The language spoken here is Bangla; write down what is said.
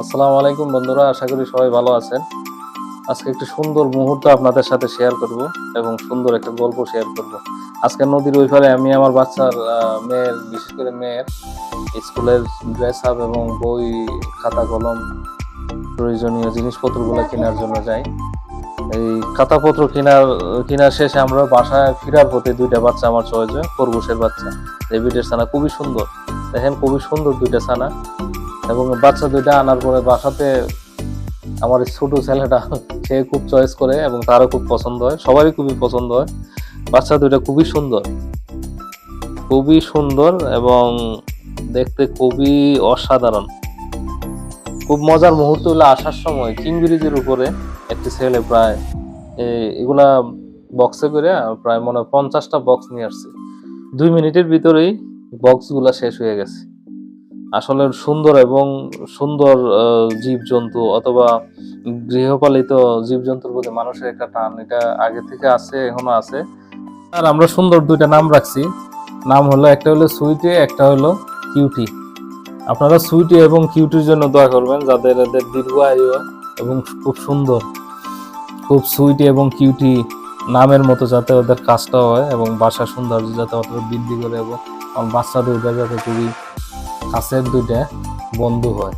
আসসালামু আলাইকুম বন্ধুরা, আশা করি সবাই ভালো আছেন। আজকে একটি সুন্দর মুহূর্ত আপনাদের সাথে শেয়ার করব এবং সুন্দর একটা গল্প শেয়ার করব। আজকে নদীর ওই পারে আমি আমার বাচ্চার মেয়ের, বিশেষ করে মেয়ের স্কুলের ড্রেস আপ এবং বই, খাতা, কলম প্রয়োজনীয় জিনিসপত্রগুলো কেনার জন্য যাই। এই খাতাপত্র কেনার কেনার শেষে আমরা বাসায় ফিরার পথে দুইটা বাচ্চা আমার চয়েছে খরগোশের বাচ্চা। রেবিটের ছানা খুবই সুন্দর। দেখেন, খুবই সুন্দর দুইটা ছানা। এবং বাচ্চা দুইটা আনার পরে বাসাতে আমার ছোট ছেলেটা, সে খুব চয়েস করে এবং তারও খুব পছন্দ হয়। সবারই খুবই পছন্দ হয়। বাচ্চা দুইটা খুবই সুন্দর। খুবই সুন্দর এবং দেখতে খুবই অসাধারণ। খুব মজার মুহূর্ত হলো আসার সময় কিং ব্রিজের উপরে একটি ছেলে প্রায় এগুলা বক্সে করে প্রায় মনে হয় পঞ্চাশটা বক্স নিয়ে আসছে। দুই মিনিটের ভিতরেই বক্সগুলা শেষ হয়ে গেছে। আসলে সুন্দর এবং সুন্দর জীবজন্তু অথবা গৃহপালিত জীবজন্তুর প্রতি মানুষের একটা টান, এটা আগে থেকে আছে, এখনও আছে। আর আমরা সুন্দর দুইটা নাম রাখছি। নাম হলো, একটা হলো সুইটি, একটা হলো কিউটি। আপনারা সুইটি এবং কিউটির জন্য দোয়া করবেন, যাদের এদের দীর্ঘ আয়ু এবং খুব সুন্দর, খুব সুইটি এবং কিউটি নামের মতো যাতে ওদের কাজটা হয় এবং বাসা সৌন্দর্য যাতে ওদের বৃদ্ধি করে এবং আমার বাচ্চা দুইটা যাতে খুবই কাছের দুইটা বন্ধু হয়।